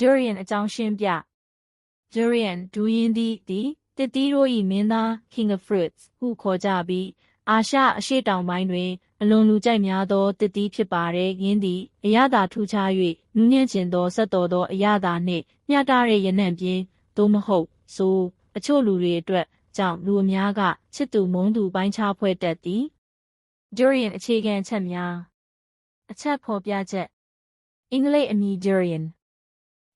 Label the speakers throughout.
Speaker 1: durian အကြောင်းရှင်းပြ durian ဒူးရင်းသီးသည်တစ်သီးတို့၏မင်းသား king of fruits ဟုခေါ်ကြပြီးအာရှအရှေ့တောင်ပိုင်းတွင် အလွန်လူကြိုက်များသောတစ်သီးဖြစ်ပါတဲ့ယင်းသည်အရသာထူးခြား၍နူးညံ့ခြင်းသောဆက်တော်သောအရသာနှင့်မျှတတဲ့ရနံ့ပြင်းသို့မဟုတ်ဆိုအချို့လူတွေအတွက်ကြောင့်လူအများကချစ်သူမုန်းသူပိုင်းခြားဖွဲ့တတ်သည် durian အခြေခံအချက်များအချက်ဖော်ပြချက်အင်္ဂလိပ်အမည် durian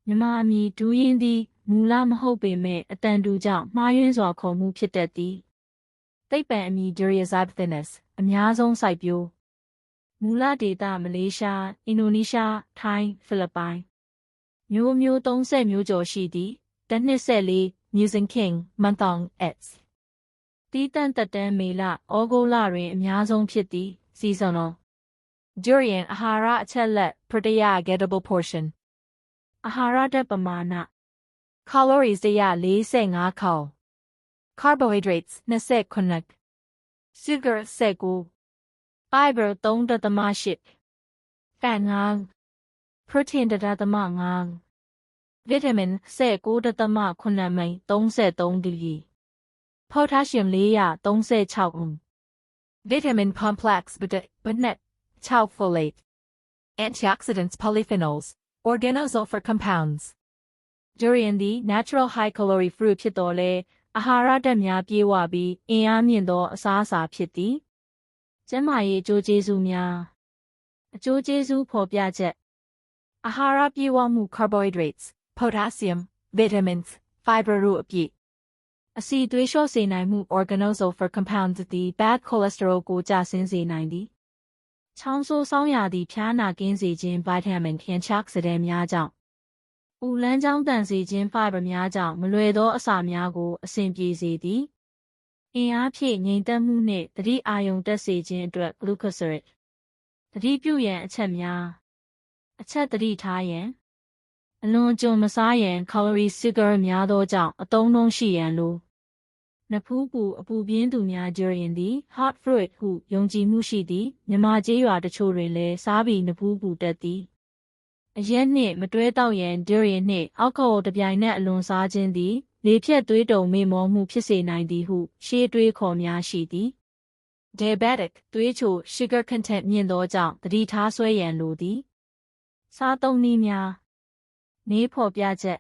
Speaker 1: မြန်မာအမည်ဒူးရင်းသည်မူလမဟုတ်ပေမဲ့အတန်တူကြောင့်မှားယွင်းစွာခေါ်မှုဖြစ်တတ်သည်သိပ္ပံအမည် Durius albinus အများဆုံးစိုက်ပျိုးမူလဒေသမလေးရှားအင်ဒိုနီးရှားထိုင်းဖိလစ်ပိုင်မျိုးမျိုး30မျိုးကျော်ရှိသည်တစ်နှစ်ဆက်လေး Musing King Manthong X တီးတန့်တက်တန်းမေလဩဂုတ်လတွင်အများဆုံးဖြစ်သည် seasonal durian အာဟာရအချက်လက် protea gettable portion အာဟာရဓာတ်ပမာဏ calories 145ခေါင် carbohydrates 29 sugar 19 fiber 3.8 fat 9 protein 1.5 vitamin 19.8မိန်33ဒီဂရီ potassium 436 ung vitamin complex ဘနက်6 folate antioxidants polyphenols organosulfur compounds durian သည် natural high calorie fruit ဖြစ်တော်လဲအာဟာရဓာတ်များပြေဝပြီးအင်အားမြင့်သောအစားအစာဖြစ်သည်ကျန်းမာရေးအကျိုးကျေးဇူးများအကျိုးကျေးဇူးဖော်ပြချက်အာဟာရပြေဝမှု carbohydrates potassium vitamins fiber တို့အပြည့်အဆီသွေးလျှော့စေနိုင်မှု organosulfur compounds သည် bad cholesterol ကိုကျဆင်းစေနိုင်သည် ချောင်းဆိုးဆောင်းရာသီဖျားနာကင်းစေခြင်း vitamin ထင်ချောက်စတဲ့များကြောင့်။ဦးလန်းချောင်းတန်စေခြင်း fiber များကြောင့်မလွယ်သောအစာများကိုအဆင်ပြေစေသည်။အင်အားဖြည့်ငြိမ်သက်မှုနှင့်တတိအာယုံတက်စေခြင်းအတွက် glucosid တတိပြုရန်အချက်များအချက်တတိထားရန်အလွန်ကျွန်မစားရန် calorie sugar များသောကြောင့်အသုံးနှုန်းရှိရန်လို နဖူးပူအပူပြင်းသူများကြရင်သည် hot fruit ဟုယုံကြည်မှုရှိသည်မြမကျေးရွာတချို့တွင်လည်းစားပြီးနဖူးပူတတ်သည်အရက်နှင့်မတွဲတောက်ရန် durian နှင့်အောက်ခေါ်တပြိုင်နက်အလွန်စားခြင်းသည်လေဖြတ်သွေးတုံမေ့မောမှုဖြစ်စေနိုင်သည်ဟု ရှေးတွေးခေါ်များရှိသည် diabetic သွေးချို sugar content မြင့်သောကြောင့်တတိထားဆွဲရန်လိုသည် စားသုံးနည်းများနေဖော်ပြချက်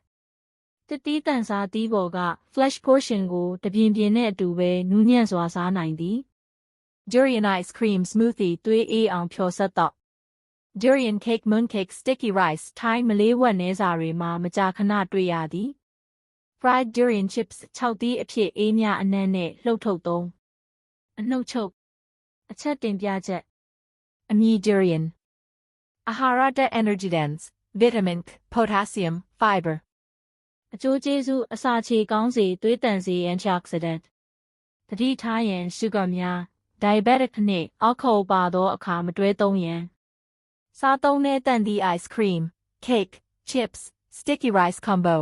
Speaker 1: တစ်တီးတန်စားတီးပေါ်က flash portion ကိုတပြင်းပြင်းနဲ့အတူပဲနူးညံ့စွာစားနိုင်သည် durian ice cream smoothie သွေးအေးအောင်ဖြော်ဆက်တော့ durian cake mooncake sticky rice ထိုင်းမလေးဝက်နဲစာတွေမှာမကြာခဏတွေ့ရသည် fried durian chips 6သီးအဖြစ်အေးမြအနံ့နဲ့လှုပ်ထုတ်သုံးအနှုတ်ချုပ်အချက်တင်ပြချက်အမည် durian အာဟာရဓာတ် energy dense vitamin potassium fiber အကျိုးကျေးဇူးအစာချေကောင်းစေသွေးတန်စေ antioxidant တတိထားရန် sugar များ diabetic နှင့် alcohol ပါသောအခါမတွဲသုံးရန်စားသုံးတဲ့တန်သည့် ice cream cake chips sticky rice combo